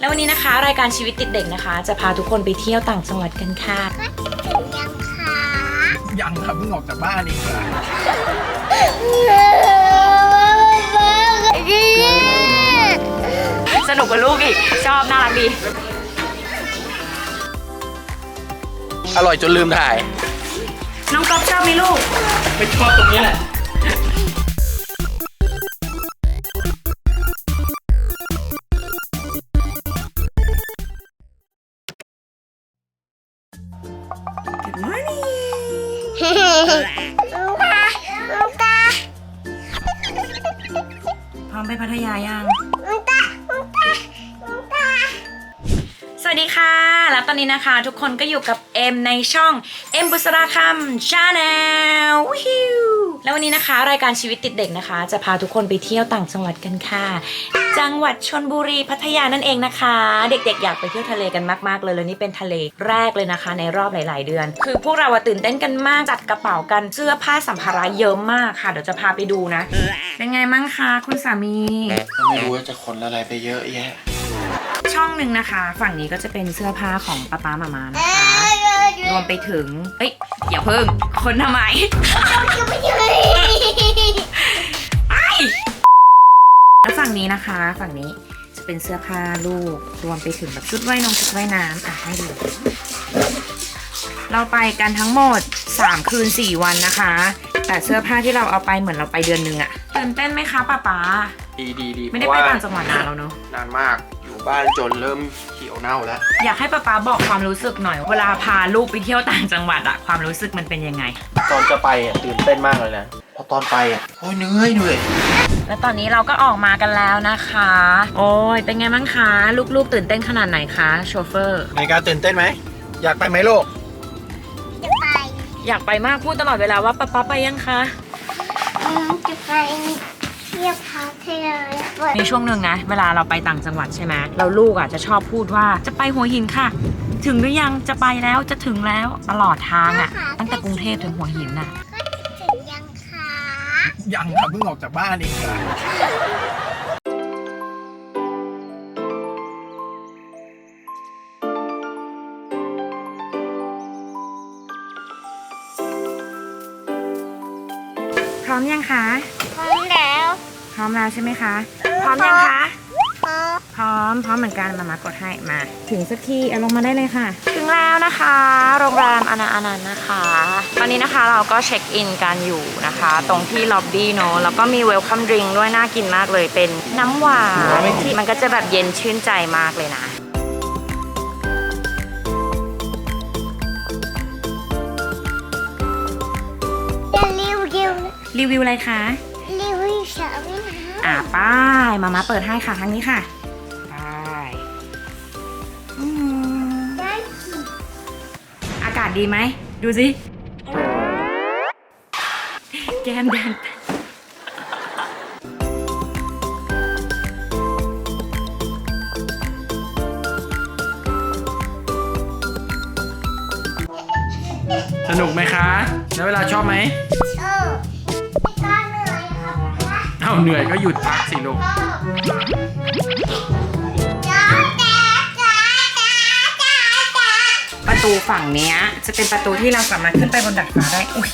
แล้ววันนี้นะคะ รายการชีวิตติดเด็กนะคะ จะพาทุกคนไปเที่ยวต่างจังหวัดกันค่ะ ถึงยังคะยังครับเพิ่งออกจากบ้านเองครับสนุกกับลูกอีก ชอบ น่ารักดี อร่อยจนลืมถ่าย น้องก๊อฟชอบไหมลูก ไม่ชอบตรงนี้แหละ ลุงตาลุงตาพร้อมไปพัทยายังลุงตา วัสดีค่ะ แล้วตอนนี้นะคะ ทุกคนก็อยู่กับเอ็มในช่องเอ็มบุษราคำชาแนลวิวแล้ววันนี้นะคะ รายการชีวิตติดเด็กนะคะ จะพาทุกคนไปเที่ยวต่างจังหวัดกันค่ะ จังหวัดชนบุรีพัทยานั่นเองนะคะ เด็กๆ อยากไปเที่ยวทะเลกันมากๆเลยแล้วนี่เป็นทะเลแรกเลยนะคะ ในรอบหลาย ๆ เดือน คือพวกเราอะตื่นเต้นกันมากจัดกระเป๋ากันเสื้อผ้าสัมภาระเยอะมากค่ะเดี๋ยวจะพาไปดูนะเป็นไงมั่งคะคุณสามีไม่รู้ว่าจะขนอะไรไปเยอะแยะช่ องหนึ่งนะคะ ฝั่งนี้ก็จะเป็นเสื้อผ้าของป้าป้ามามานะคะรวมไปถึงเอ้ยอย่าเพิ่งคนทำไมแล้วฝั่งนี้นะคะ ฝั่งนี้จะเป็นเสื้อผ้าลูกรวมไปถึงแบบชุดว่ายน้องชุดว่ายน้ำอะให้ดูเราไปกันทั้งหมด 3 คืน 4 วันนะคะ แต่เสื้อผ้าที่เราเอาไปเหมือนเราไปเดือนหนึงอะตื่นเต้นไหมคะป้าป๊าดีดีดีไม่ได้ไปต่างจังหวัดนานแล้วเนาะนานมากอยู่ บ้านจนเริ่มเขียวเน่าแล้ว อยากให้ป้าป๊าบอกความรู้สึกหน่อย เวลาพาลูกไปเที่ยวต่างจังหวัดอะความรู้สึกมันเป็นยังไง ตอนจะไปอะตื่นเต้นมากเลยนะพอตอนไปอะโอ้ยเหนื่อยเหนื่อยแล้วตอนนี้เราก็ออกมากันแล้วนะคะ โอ้ยเป็นไงบ้างคะลูกๆตื่นเต้นขนาดไหนคะโชเฟอร์ในการตื่นเต้นไหมอยากไปไหมลูกจะไปอยากไปมากพูดตลอดเวลาว่าป๊าป๊าไปยังคะ อืมจะไป เที่ยวพัทยาเปิดมีช่วงหนึ่งนะ เวลาเราไปต่างจังหวัดใช่ไหมเราลูกอะจะชอบพูดว่าจะไปหัวหินค่ะ ถึงหรือยังจะไปแล้วจะถึงแล้วตลอดทางอะ ตั้งแต่กรุงเทพถึงหัวหินน่ะถึงยังคะยังครับเพิ่งออกจากบ้านเองครั พร้อมแล้วใช่ไหมคะ พร้อมยังคะพร้อมพร้อม พร้อมเหมือนกันมามากดให้มา ถึงสักทีเอาลงมาได้เลยค่ะ ถึงแล้วนะคะ โรงแรมอนาอนันต์นะคะ ตอนนี้นะคะเราก็เช็คอินกันอยู่นะคะ ตรงที่ล็อบบี้เนอะแล้วก็มีเวลคัมดริงด้วยน่ากินมากเลยเป็นน้ำหวานที่มันก็จะแบบเย็นชื่นใจมากเลยนะจะรีวิวรีวิวอะไรคะ อ่าป้ายมามาเปิดให้ค่ะทางนี้ค่ะป้ายอืมำได้อากาศดีไหม ดูสิ แก้มแดงสนุกไหมคะ แล้วเวลาชอบไหมเอ้าเหนื่อยก็หยุดพักสิลูกประตูฝั่งเนี้ยจะเป็นประตูที่เราสามารถขึ้นไปบนดาดฟ้าได้ อุ้ย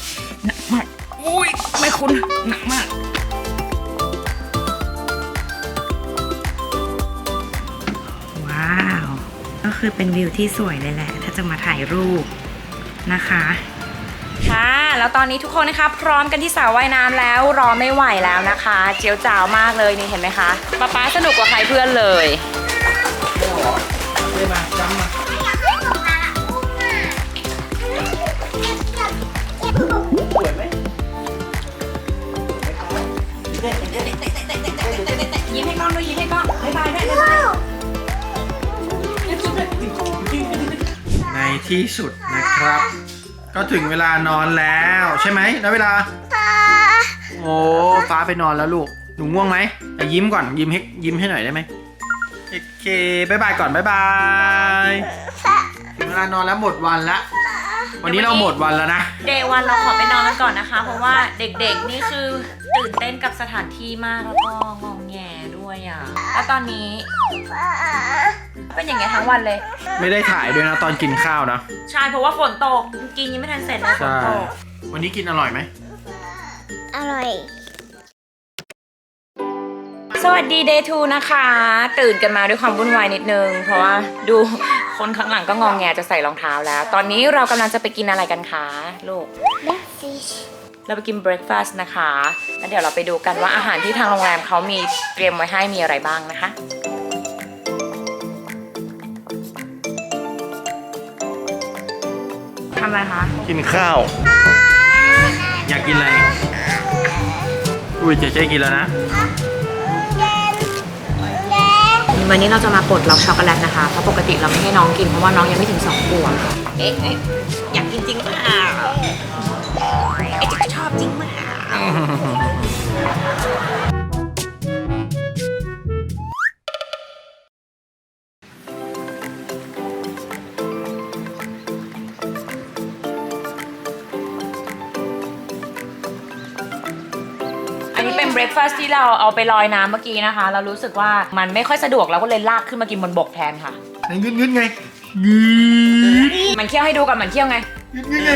หนักมาก อุ้ยไม่คุ้นหนักมากว้าว ก็คือเป็นวิวที่สวยเลยแหละ ถ้าจะมาถ่ายรูปนะคะ ค่ะ แล้วตอนนี้ทุกคนนะคะ พร้อมกันที่สระว่ายน้ำแล้วรอไม่ไหวแล้วนะคะ เจียวจ้าวมากเลยนี่เห็นไหมคะป๊าป๊าสนุกกว่าใครเพื่อนเลยไม่มาจำมาอยากให้ป๊าป๊าอุ้มาสวยไหมยิ้มให้กล้องด้วยยิ้มให้กล้องบ๊ายบายด้วยในที่สุดนะครับ ก็ถึงเวลานอนแล้วใช่ไหมแล้วเวลาป๊าโอ้ฟ้าไปนอนแล้วลูก หนูง่วงไหมแต่ยิ้มก่อนยิ้มให้ยิ้มให้หน่อยได้ไหมโอเคบายบายก่อนบายบายถึงเวลานอนแล้วหมดวันละ วันนี้เราหมดวันแล้วนะ เดย์วันเราขอไปนอนกันก่อนนะคะ เพราะว่าเด็กๆนี่คือตื่นเต้นกับสถานที่มากแล้วก็งองแง ด้วยอะ แล้วตอนนี้ป๊าเป็นอย่างเงี้ยทั้งวันเลย ไม่ได้ถ่ายด้วยนะตอนกินข้าวนะ ใช่ เพราะว่าฝนตก กินยังไม่ทันเสร็จเลยฝนใช่ตก วันนี้กินอร่อยไหม อร่อย สวัสดี day 2นะคะ ตื่นกันมาด้วยความวุ่นวายนิดนึง เพราะว่าดูคนข้างหลังก็งองแงจะใส่รองเท้าแล้ว ตอนนี้เรากำลังจะไปกินอะไรกันคะลูกแบ็คฟิช เราไปกินเบรคฟาสต์นะคะแล้วเดี๋ยวเราไปดูกันว่าอาหารที่ทางโรงแรมเขามีเตรียมไว้ให้มีอะไรบ้างนะคะทำอะไรคะกินข้าว อยากกินอะไร อุ้ยเจ๊เจ๊กินแล้วนะ วันนี้เราจะมาปลดล็อกช็อกโกแลตนะคะ เพราะปกติเราไม่ให้น้องกินเพราะว่าน้องยังไม่ถึงสองขวบเอ๊ะเอ๊ะอยากกินจริงเปล่า อันนี้เป็นเบรคฟาสต์ที่เราเอาไปลอยน้ำเมื่อกี้นะคะ เรารู้สึกว่ามันไม่ค่อยสะดวกเราก็เลยลากขึ้นมากินบนบกแทนค่ะไหนงึดงึดไงงึดมันเคี่ยวให้ดูกับมันเคี่ยวไงงึดงึดไง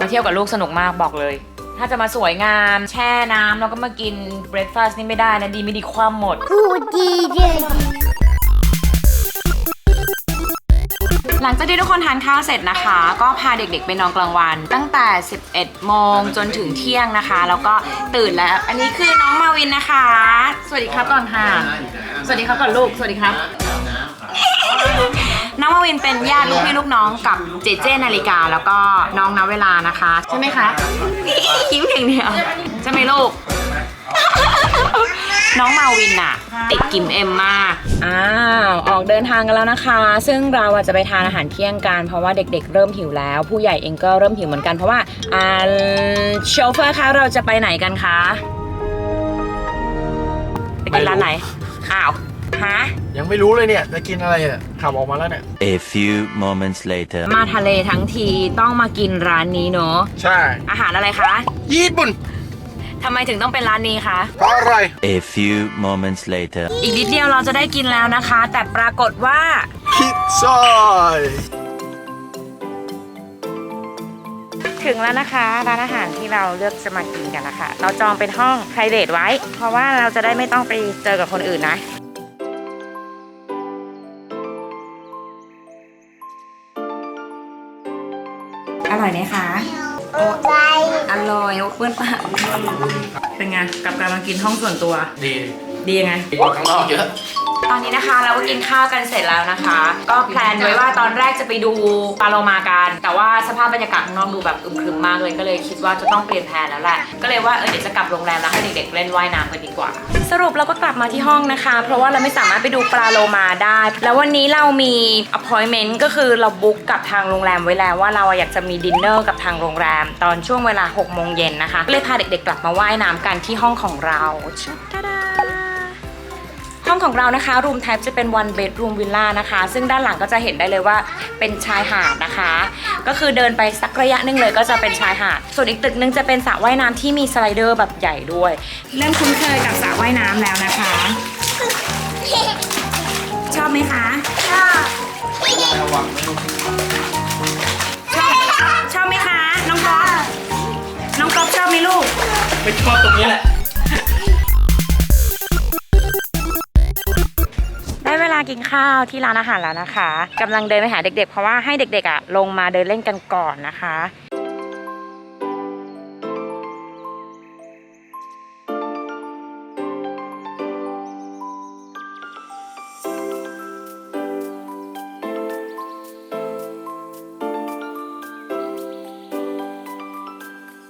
มาเที่ยวกับลูกสนุกมากบอกเลย ถ้าจะมาสวยงามแช่น้ำแล้วก็มากินเบรคฟาสต์นี่ไม่ได้นะดีไม่ดีความหมดกูดีเดยหลังจากที่ทุกคนทานข้าวเสร็จนะคะ ก็พาเด็กๆไปนอนกลางวัน ตั้งแต่ 11 โมงจนถึงเที่ยงนะคะ แล้วก็ตื่นแล้ว อันนี้คือน้องมาวินนะคะ สวัสดีครับก่อนค่ะ สวัสดีครับก่อนลูก สวัสดีครับ น้องมาวินเป็นญาติลูกพี่ลูกน้องกับเจเจนาฬิกาแล้วก็น้องนเวลานะคะ ใช่ไหมคะยิ้มอย่างเดียวใช่ไหมลูก น้องมาวินอะติดกิมเอ็มมาก อ้าว ออกเดินทางกันแล้วนะคะ ซึ่งเราอะจะไปทานอาหารเที่ยงกันเพราะว่าเด็กๆ เริ่มหิวแล้ว ผู้ใหญ่เองก็เริ่มหิวเหมือนกันเพราะว่าอ่าโชเฟอร์คะเราจะไปไหนกันคะไปกินร้านไหนอ้าว ฮะ ยังไม่รู้เลยเนี่ย จะกินอะไรอะขับออกมาแล้วเนี่ย A few moments later. มาทะเลทั้งทีต้องมากินร้านนี้เนอะใช่ อาหารอะไรคะญี่ปุ่นทำไมถึงต้องเป็นร้านนี้คะ เพราะอะไร A few moments later. อีกนิดเดียวเราจะได้กินแล้วนะคะ แต่ปรากฏว่าพิซซ่าถึงแล้วนะคะร้านอาหารที่เราเลือกจะมากินกันนะคะ เราจองเป็นห้อง p r i v a t ไว้ เพราะว่าเราจะได้ไม่ต้องไปเจอกับคนอื่นนะ อร่อยไหมคะโอ้ไปอร่อยเพื่อนปากเป็นไงกับการมากินห้องส่วนตัวดี ดียังไงดีกว่าข้างนอกเยอะ ตอนนี้นะคะเราก็กินข้าวกันเสร็จแล้วนะคะ ก็แพลนไว้ว่าตอนแรกจะไปดูปลาโลมากัน แต่ว่าสภาพบรรยากาศข้างนอกดูแบบอึมครึมมากเลยก็เลยคิดว่าจะต้องเปลี่ยนแผนแล้วแหละ ก็เลยว่าเออเดี๋ยวจะกลับโรงแรมแล้วให้เด็กๆเล่นว่ายน้ำกันดีกว่า สรุปเราก็กลับมาที่ห้องนะคะ เพราะว่าเราไม่สามารถไปดูปลาโลมาได้ แล้ววันนี้เรามี appointment ก็คือเราบุ๊กกับทางโรงแรมไว้แล้วว่าเราอยากจะมีดินเนอร์กับทางโรงแรม ตอนช่วงเวลา6โมงเย็นนะคะก็เลยพาเด็กๆกลับมาว่ายน้ำกันที่ห้องของเราชัดาดา ห้องของเรานะคะรูมไทป์จะเป็น one bedroom villa นะคะ ซึ่งด้านหลังก็จะเห็นได้เลยว่าเป็นชายหาดนะคะ ก็คือเดินไปสักระยะหนึงเลยก็จะเป็นชายหาด ส่วนอีกตึกหนึงจะเป็นสระว่ายน้ำที่มีสไลเดอร์แบบใหญ่ด้วย เริ่มคุ้นเคยกับสระว่ายน้ำแล้วนะคะ ชอบไหมคะชอบชอบชอบไหมคะ น้องก๊อฟน้องก๊อฟชอบไหมลูก ไม่ชอบตรงนี้แหละ ได้เวลากินข้าวที่ร้านอาหารแล้วนะคะกำลังเดินไปหาเด็กๆ เพราะว่าให้เด็กๆอะลงมาเดินเล่นกันก่อนนะคะ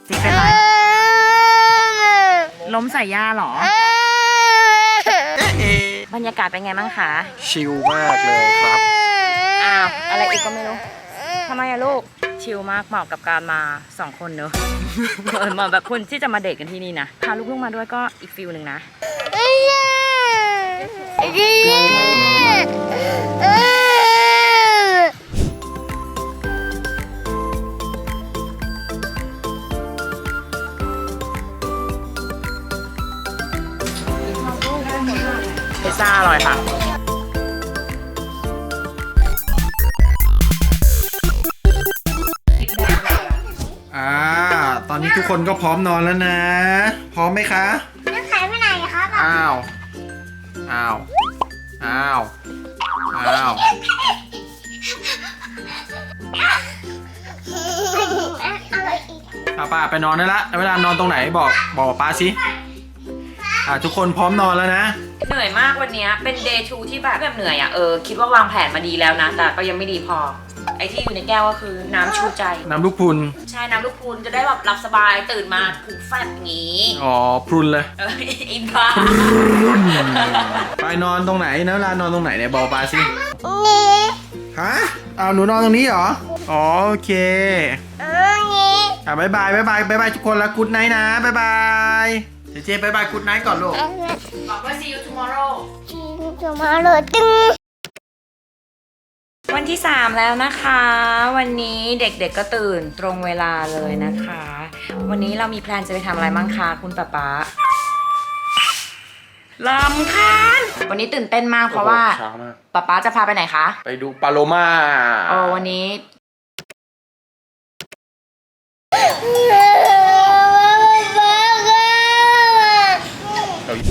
จิ๊กเป็นไรล้มใส่ย่าเหรอ บรรยากาศเป็นไงบ้างคะชิลมากเลยครับ อ้าวอะไรอีกก็ไม่รู้ทำไมอะลูกชิลมากเหมาะกับการมาสองคนเนอะเออเหมาะแบบคนที่จะมาเดทกันที่นี่นะพาลูกๆมาด้วยก็อีกฟิลหนึ่งนะ ซ่าอร่อยค่ะาตอนนี้ทุกคนก็พร้อมนอนแล้วนะ พร้อมไหมคะ น้ำขายไม่อไหร่คะอ้าว อ้าว อ้าว อ้าวป้าป้าไปนอนได้ละ เวลานอนตรงไหนบอกบอกป้าสิ อ่าทุกคนพร้อมนอนแล้วนะ เหนื่อยมากวันเนี้ยเป็น day two ที่แบบแบบเหนื่อยอะเออคิดว่าวางแผนมาดีแล้วนะ แต่ก็ยังไม่ดีพอ ไอที่อยู่ในแก้วก็คือน้ำชูใจ น้ำลูกพรุน ใช่น้ำลูกพูนจะได้แบบหลับสบายตื่นมาผูกแฟบอย่างงี้ อ๋อพรุนเลย เออไอ้บ้าไปนอนตรงไหนนะเวลานอนตรงไหนเนี่ยบอกป้าสินี่ฮะอ้าวหนูนอนตรงนี้เหรอ อ๋อโอเค เออนี่ อะบายบายบายบายบายบายทุกคนแล้วกูดไนท์นะบายบาย เจเจบายบายกูดไนท์ก่อนลูก บอกว่า see you tomorrow จีนจะมาเลยตึ้งวันที่ 3 แล้วนะคะ วันนี้เด็กๆก็ตื่นตรงเวลาเลยนะคะ วันนี้เรามีแพลนจะไปทำอะไรบ้างคะคุณป๊าป๊าลำคาญวันนี้ตื่นเต้นมากเพราะว่าเช้ามาก ป๊าป๊าจะพาไปไหนคะไปดูปาโลมาโอ้วันนี้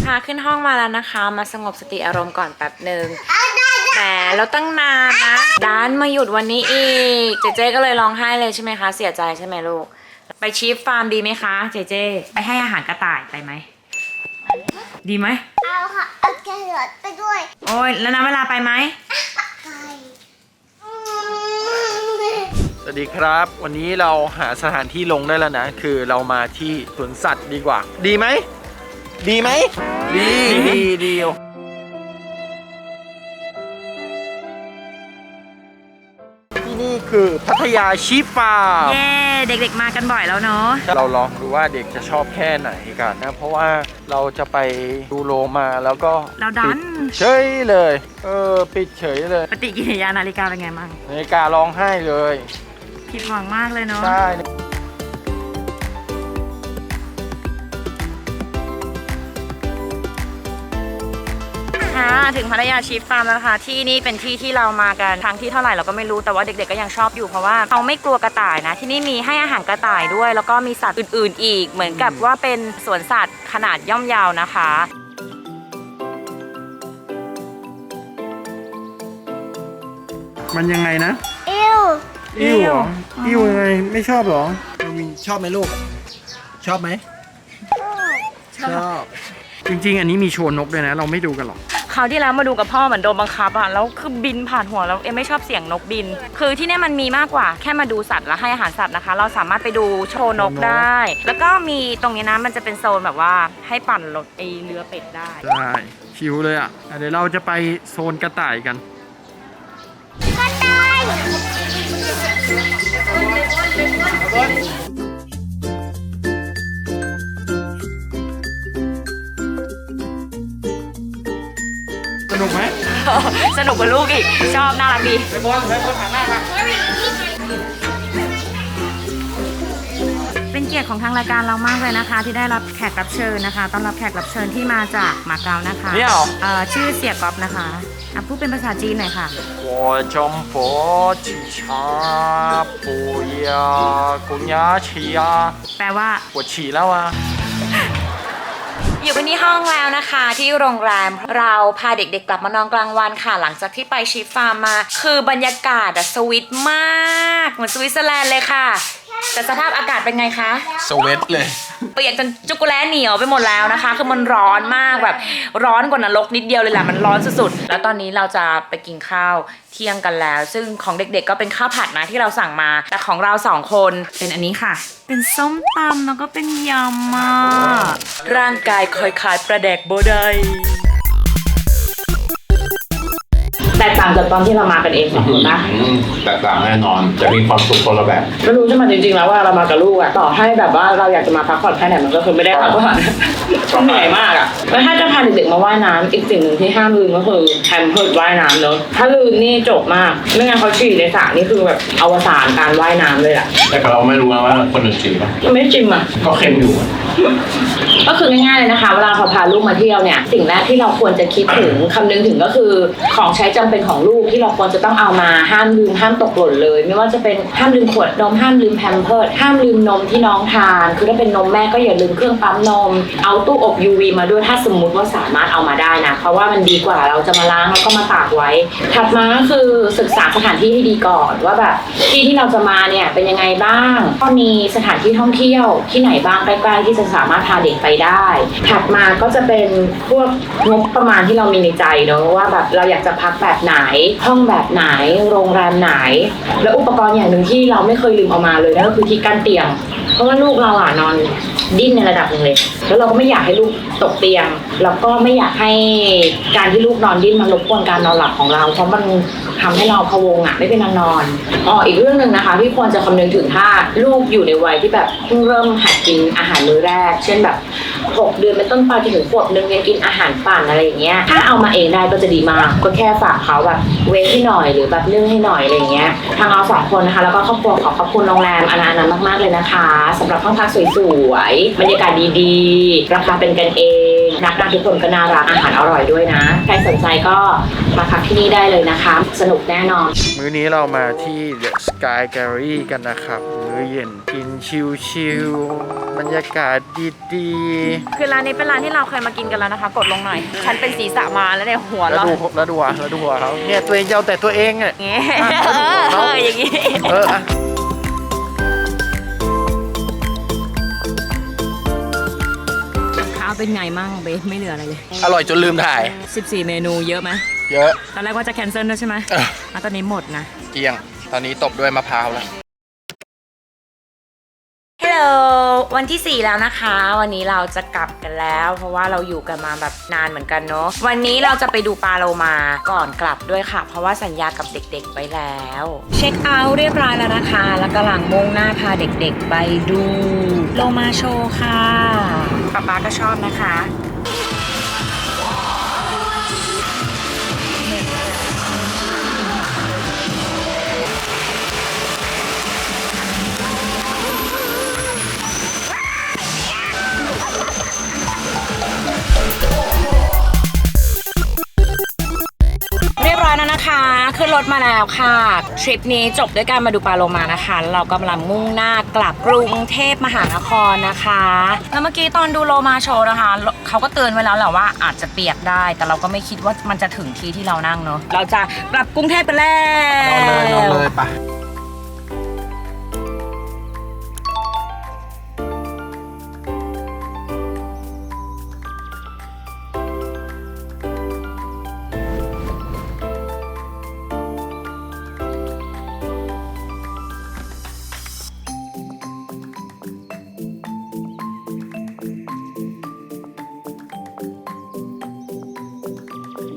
พา ขึ้นห้องมาแล้วนะคะ มาสงบสติอารมณ์ก่อนแป๊บหนึ่งแต่แล้วตั้งนานนะด้านมาหยุดวันนี้อีก เจเจก็เลยร้องไห้เลยใช่ไหมคะ เสียใจใช่ไหมลูก ไปชีฟฟาร์มดีไหมคะ เจเจ ไปให้อาหารกระต่ายไปไหม ดีไหม เอาค่ะ เอาแครอทไปด้วย โอ้ยแล้วนับเวลาไปไหมไก่อืมสวัสดีครับ วันนี้เราหาสถานที่ลงได้แล้วนะ คือเรามาที่สวนสัตว์ดีกว่า ดีไหม ดีไหม ดีดีดีที่นี่คือพัทยาชีฟาร์ม เย้ เด็กๆมากันบ่อยแล้วเนาะ เราลองดูว่าเด็กจะชอบแค่ไหนกันนะ เพราะว่าเราจะไปดูโลมาแล้วก็เราดัน ปิเฉยเลย เออ ปิดเฉยเลยปฏิกิริยานาฬิกาเป็นไงบ้างนาฬิการ้องไห้เลย ผิดหวังมากเลยเนาะ ใช่ ค่ะ ถึงพัทยาชีฟฟาร์มแล้วนะคะที่นี่เป็นที่ที่เรามากันครั้งที่เท่าไหร่เราก็ไม่รู้แต่ว่าเด็กๆก็ยังชอบอยู่เพราะว่าเขาไม่กลัวกระต่ายนะ ที่นี่มีให้อาหารกระต่ายด้วย แล้วก็มีสัตว์อื่น ๆ อีก เหมือนกับว่าเป็นสวนสัตว์ขนาดย่อมยาวนะคะมันยังไงนะ อิวอิ้วเหรออิ้วยังไงไม่ชอบเหรอเรามีชอบไหมลูก ชอบไหมชอบ จริง ๆ อันนี้มีโชว์นกด้วยนะ เราไม่ดูกันหรอก คราวที่แล้วมาดูกับพ่อเหมือนโดนบังคับอะแล้วคือบินผ่านหัวแล้วเอ็มไม่ชอบเสียงนกบิน คือที่เนี่ยมันมีมากกว่าแค่มาดูสัตว์และให้อาหารสัตว์นะคะ เราสามารถไปดูโชว์นกได้ แล้วก็มีตรงนี้นะมันจะเป็นโซนแบบว่าให้ปั่นรถไอเรือเป็ดได้ ใช่ชิวเลยอะอะ เดี๋ยวเราจะไปโซนกระต่ายกันกระ สนุกกับลูกอีกชอบน่ารักดี ไปบอลไปบอลหันหน้ามา เป็นเกียรติของทางรายการเรามากเลยนะคะ ที่ได้รับแขกรับเชิญนะคะต้อนรับแขกรับเชิญที่มาจากมาเก๊านะคะ เนี่ยเหรอ เอ่อชื่อเสียก๊อฟนะคะอ่ะพูดเป็นภาษาจีนหน่อยค่ะ 我中佛起茶不要公鸭起呀 แปลว่า 我起แล้ว อยู่กันที่ห้องแล้วนะคะ ที่โรงแรมเราพาเด็กๆกลับมานอนกลางวันค่ะ หลังจากที่ไปชีฟาร์มมา คือบรรยากาศอะสวิตมาก เหมือนสวิตเซอร์แลนด์เลยค่ะ แต่สภาพอากาศเป็นไงคะ สเวตเลย เปียกจนจุกุแลเหนียวไปหมดแล้วนะคะ คือมันร้อนมากแบบร้อนกว่านรกนิดเดียวเลยแหละมันร้อนสุดๆ แล้วตอนนี้เราจะไปกินข้าวเที่ยงกันแล้ว ซึ่งของเด็กๆก็เป็นข้าวผัดนะที่เราสั่งมา แต่ของเราสองคนเป็นอันนี้ค่ะ เป็นส้มตำแล้วก็เป็นยำอะร่างกายคอยขายประแดกโบได แตกต่างจากตอนที่เรามากันเองสองคนนะ อืมแตกต่างแน่นอน จะมีความสุขคนละแบบไม่รู้ใช่ไหมจริงๆแล้วว่าเรามากับลูกอะต่อให้แบบว่าเราอยากจะมาพักผ่อนแค่ไหนมันก็คือไม่ได้พักผ่อนต้อง เหนื่อยมากอะแล้วถ้าจะพาเด็กๆมาว่ายน้ำอีกสิ่งหนึ่งที่ห้ามลืมก็คือแพมเพิร์ดว่ายน้ำเนอะถ้าลืมนี่จบมากไม่งั้นเขาฉี่ในสระนี่คือแบบอวสานการว่ายน้ำเลยอะแต่เราไม่รู้นะว่าคนอื่นจริงปะไม่จริงอะก็เค็มอยู่อะก็คือง่ายๆเลยนะคะเวลาเราพาลูกมาเที่ยวเนี่ยสิ่งแรกที่เราควรจะคิดถึงคำนึงถึงก็คือของใช้จำเป็นของลูกที่เราควรจะต้องเอามาห้ามลืมห้ามตกหล่นเลย ไม่ว่าจะเป็นห้ามลืมขวดนมห้ามลืมแพมเพิร์ดห้ามลืมนมที่น้องทาน คือถ้าเป็นนมแม่ก็อย่าลืมเครื่องปั๊มนม เอาตู้อบ UV มาด้วยถ้าสมมุติว่าสามารถเอามาได้นะ เพราะว่ามันดีกว่าเราจะมาล้างแล้วก็มาตากไว้ ถัดมาก็คือศึกษาสถานที่ให้ดีก่อนว่าแบบที่ที่เราจะมาเนี่ยเป็นยังไงบ้าง ก็มีสถานที่ท่องเที่ยวที่ไหนบ้างใกล้ๆที่จะสามารถพาเด็กไปได้ ถัดมาก็จะเป็นพวกงบประมาณที่เรามีในใจเนอะว่าแบบเราอยากจะพักแบบไหน ห้องแบบไหน โรงแรมไหน แล้วอุปกรณ์อย่างหนึ่งที่เราไม่เคยลืมเอามาเลยนั่นก็คือที่กั้นเตียง เพราะว่าลูกเราอะนอนดิ้นในระดับหนึ่งเลย แล้วเราก็ไม่อยากให้ลูกตกเตียง แล้วก็ไม่อยากให้การที่ลูกนอนดิ้นมันรบกวนการนอนหลับของเรา เพราะมันทำให้เราพะวงอะไม่เป็นอันนอนอ๋ออีกเรื่องหนึ่งนะคะที่ควรจะคำนึงถึงถ้าลูกอยู่ในวัยที่แบบเพิ่งเริ่มหัดกินอาหารมื้อแรก เช่นแบบ6เดือนเป็นต้นไปจนถึงขวบหนึงยังกินอาหารปั่นอะไรอย่างเงี้ยถ้าเอามาเองได้ก็จะดีมากก็แค่ฝากเขาแบบเวฟให้หน่อยหรือแบบนึ่งให้หน่อยอะไรอย่างเงี้ยทางเราสองคนนะคะ แล้วก็ครอบครัวขอขอบคุณโรงแรมอนานันต์มากๆเลยนะคะสำหรับห้องพักสวยๆบรรยากาศดีๆราคาเป็นกันเอง นักดำทุกคนก็น่ารักอาหารอร่อยด้วยนะ ใครสนใจก็มาพักที่นี่ได้เลยนะคะ สนุกแน่นอน มื้อนี้เรามาที่ The Sky Gallery กันนะครับ มื้อเย็นกินชิวๆบรรยากาศดีๆคือร้านนี้เป็นร้านที่เราเคยมากินกันแล้วนะคะ กดลงหน่อย ฉันเป็นศีรษะมาแล้วเนี่ยหัวแล้วเราะดูแล้วดูอะแล้วดูหัวเขาเนี่ยตัวเองจะเอาแต่ตัวเองอะเงี้ยอะแล้วดูหัวเขาเอออย่างงี้ เอออะ เป็นไงมั่งเบสไม่เหลืออะไรเลย อร่อยจนลืมถ่าย 14 เมนูเยอะไหมเยอะ ตอนแรกว่าจะแคนเซิลด้วยใช่ไหมเออ อะตอนนี้หมดนะ เกลี้ยง ตอนนี้ตบด้วยมะพร้าวแล้วฮั ลวันที่ 4 แล้วนะคะ วันนี้เราจะกลับกันแล้ว เพราะว่าเราอยู่กันมาแบบนานเหมือนกันเนาะวันนี้เราจะไปดูปลาโลมาก่อนกลับด้วยค่ะ เพราะว่าสัญญากับเด็กๆไปแล้ว เช็คเอาท์เรียบร้อยแล้วนะคะ แล้วกำลังมุ่งหน้าพาเด็กๆไปดูโลมาโชว์ค่ะป๊าป๊าก็ชอบนะคะ นะคะขึ้นรถมาแล้วค่ะ ทริปนี้จบด้วยการมาดูปลาโลมานะคะ เรากำลังมุ่งหน้ากลับกรุงเทพมหานครนะคะ แล้วเมื่อกี้ตอนดูโลมาโชว์นะคะ เขาก็เตือนไว้แล้วแหละว่าอาจจะเปียกได้ แต่เราก็ไม่คิดว่ามันจะถึงที่ที่เรานั่งเนอะเราจะกลับกรุงเทพไปแล้นอนเลยนอนเลยไป